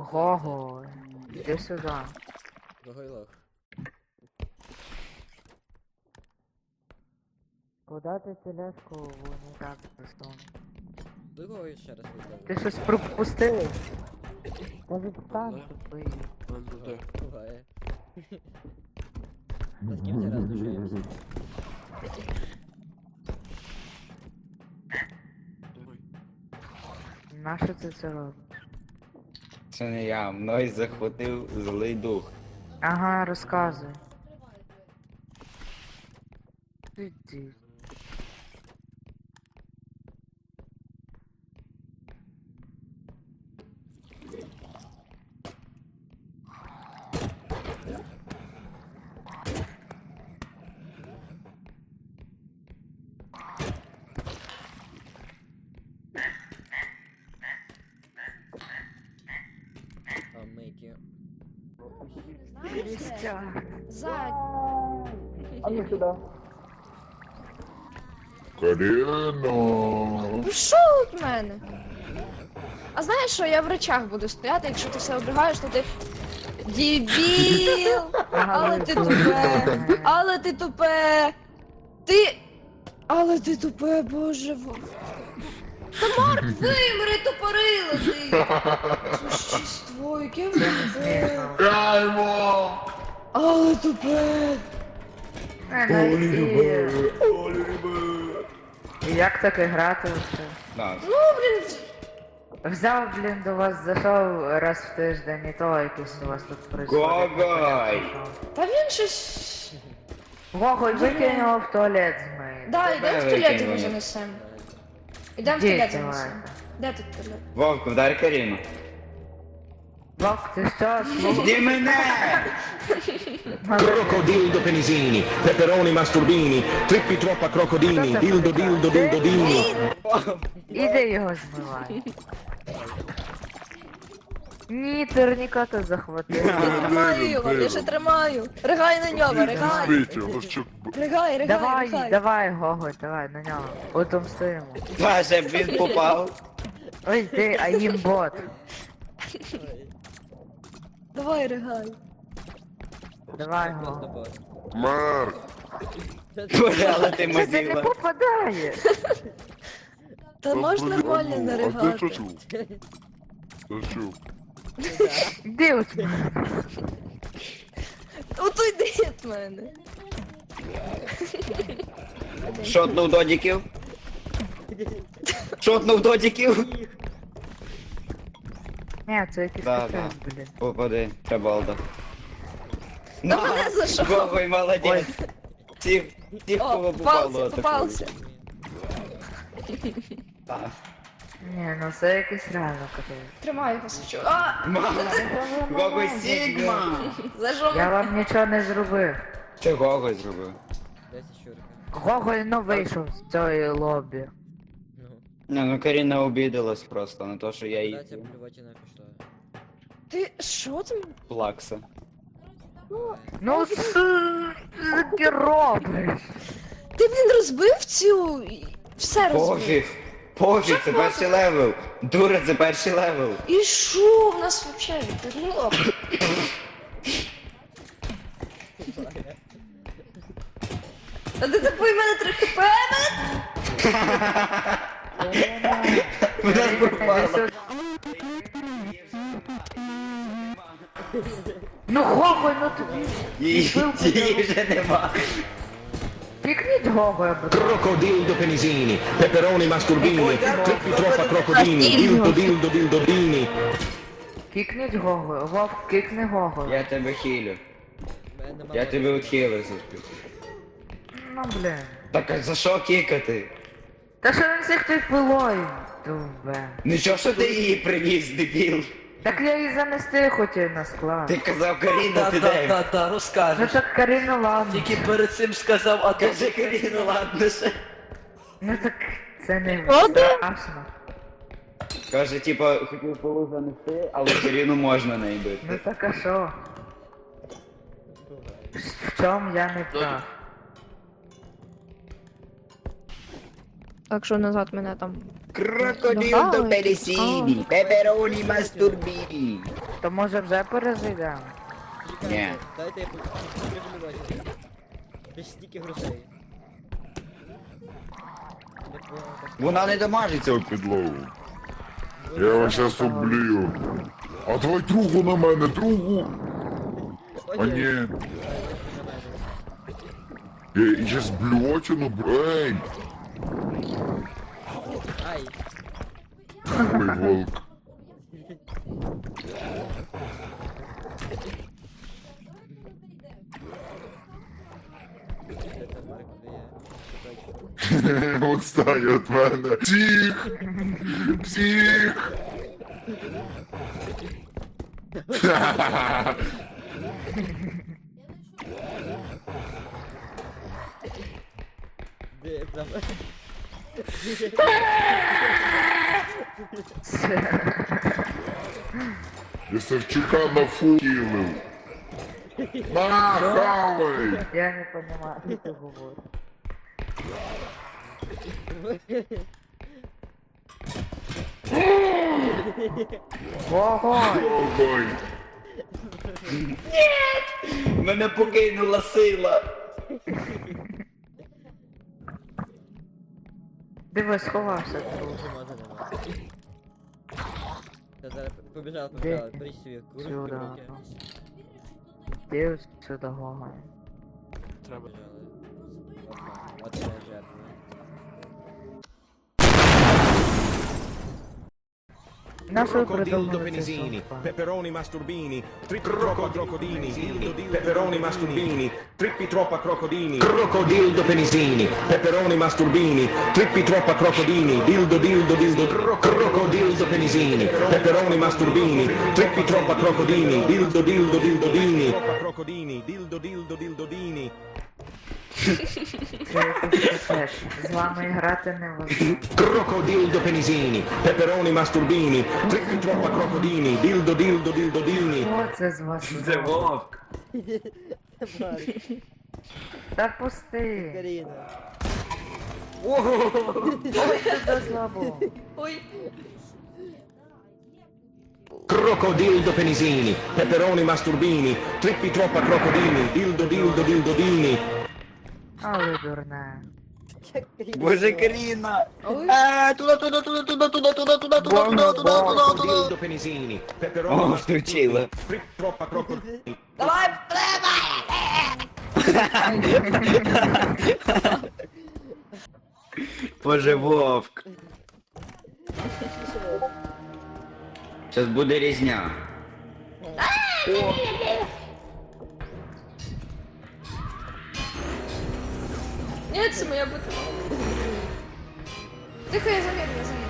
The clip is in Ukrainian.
Гого, іди сюди. Гогойлох. Куда ти тележку в унітаз засунув? Другого ще раз визвали. Ти щось пропустив? Та відстань тупий. Буває. Та з ким ти раз душаєшся? Нащо ти це робиш? Це не я, мною захватив злий дух. Ага, розказуй. Іди. А мейки. Містя. Зад. Коліно. Пішов від мене. А знаєш що, я в речах буду стояти, якщо ти все обригаєш, то ти. Дібіл! Але ти тупе! Але ти тупе! Ти. Але ти тупе, боже. в- Та Марк, вимри, тупорило ти! Существо, яке ви тупе! Каймо! Але тупе! І як таке грати оце? Да. Ну, блін, Взяв, блін, до вас зайшов раз в тиждень, і то якийсь у вас тут происходить. Гогой! та він щось. Гогой, викинь його в туалет змий. Да, йдемо в Тебе туалет його в Де туалет це занесемо. Де тут туалет? Вовк, вдар Каріну. Вовк, ти що, слухай? Мене! Crocodildo penisini, peperoni masturbini, trippi troppa crocodini, dildo dildo dildo dini. Іди його змивай. Ні, турнікота захватив. Тримаю його, я ще тримаю. Ригай на нього, ригай. Ну Ригай, ригай, Давай, ригай. давай, Гогой, давай, на нього. Отомстимо. Боже, він попав. Ой, ти, а їм бот. Давай, ригай. Давай, Просто Гого. бот. Марк, Боже, але ти Що це не мазіла. попадає? Та можеш нормально А ти що наригати. чув? Що чув? Іди от мене. Ото йди від мене. Шотнув додіків. Шотнув додіків. Ні, це якийсь Да, капець, да. блін. Попади, Требалда. Та мене за що? Гогой, молодець. Всіх, всіх, кого О, попало. попався, попався. Так. Ні, ну це якийсь реально капець. Тримай його сучу. А! Мама, Гогой Сігма. За що Я вам нічого не зробив. Це Гогой зробив. Щурка. Гогой ну вийшов з цієї лобі. Ну. Не, ну Каріна обідалась просто на те, що я їй Куда ця плюватіна пішла? Ти що там? плакса. Ну що ти робиш? Ти, блін, розбив цю... Все розбив. Пофіг. Пофіг, це перший левел. Дура, це перший левел. І що в нас взагалі? Інтернет? А ти тупий в мене три хп? Вона пропала. Ну Гогой, ну тобі. Її вже нема. Будь ласка. Crocodildo penisini, peperoni masturbini, trippi troppa crocodini, dildo dildo dildo dini. Кікніть Гогой, Вовк, кікни Гогой. Я тебе нема Я тебе відхилив за Ну блін. Так а за що кікати? Та що він всіх тут пилою? Дубе. Нічого, що ти її приніс, дебіл. Так я її занести хотів на склад. Ти казав Каріна, ти та, де? та, та, Ну розкажеш. так Каріна ладно. Тільки перед цим сказав, а то... Кажи Каріна, ладно ще. Ну так це не страшно. Каже, типа, хотів полу занести, але Каріну можна не Ну так а що? В чому я не прав? Так що назад мене там. Крокодил до пересіні, пепероні мастурбіні. То може вже перезайдемо? Чекайте, дайте я. Ти стільки грошей. Вона не дамажиться. Цю підлогу. Я вас щас облію. А давай другу на мене, другу. А ні. Я, я з блювотину, брейн. Ай, Ой, волк. Отстань від мене. Псих! Псих! Де там? Я на фул. На, хавай! Я не понимаю, что ты говоришь. Огонь! Огонь! Нет! Мене покинула сила! Диви, сховався, друже. Я зараз побіжав, побіжав, бери сюди, кружки в руки. Дивись сюди, гомає. Треба. Побіжали. Опа, От я жертва. Nasce crocodildo penisini, peperoni masturbini, trippi troppa crocodini, peperoni masturbini, trippi troppa crocodini, crocodildo penisini, peperoni masturbini, trippi troppa crocodini, dildo dildo dildo crocodildo penisini, peperoni masturbini, trippi troppa crocodini, dildo dildo dildo dini, crocodini, dildo dildo dildo dini. З вами грати не можна. Крокодилдо пенізіні, пепероні мастурбіні, трики тропа крокодіні, дилдо дилдо дилдо дільні. Що це з вас? Це вовк. Та пусти. Каріна. Ого! Ой, це до злобу. Ой, Crocodildo penisini, peperoni masturbini, trippi troppa crocodini, dildo dildo dildodini, але дурне. Боже, Каріна. Ой. А, туди, туди, туди, туди, туди, туди, туди, туди, туди, туди, туди, туди. Crocodildo penisini, peperoni О, включила. troppa crocodini. Давай, Боже, вовк. Зараз буде різня. Нет, це моя бутылка. Тихо, я замедлю, я замедлю.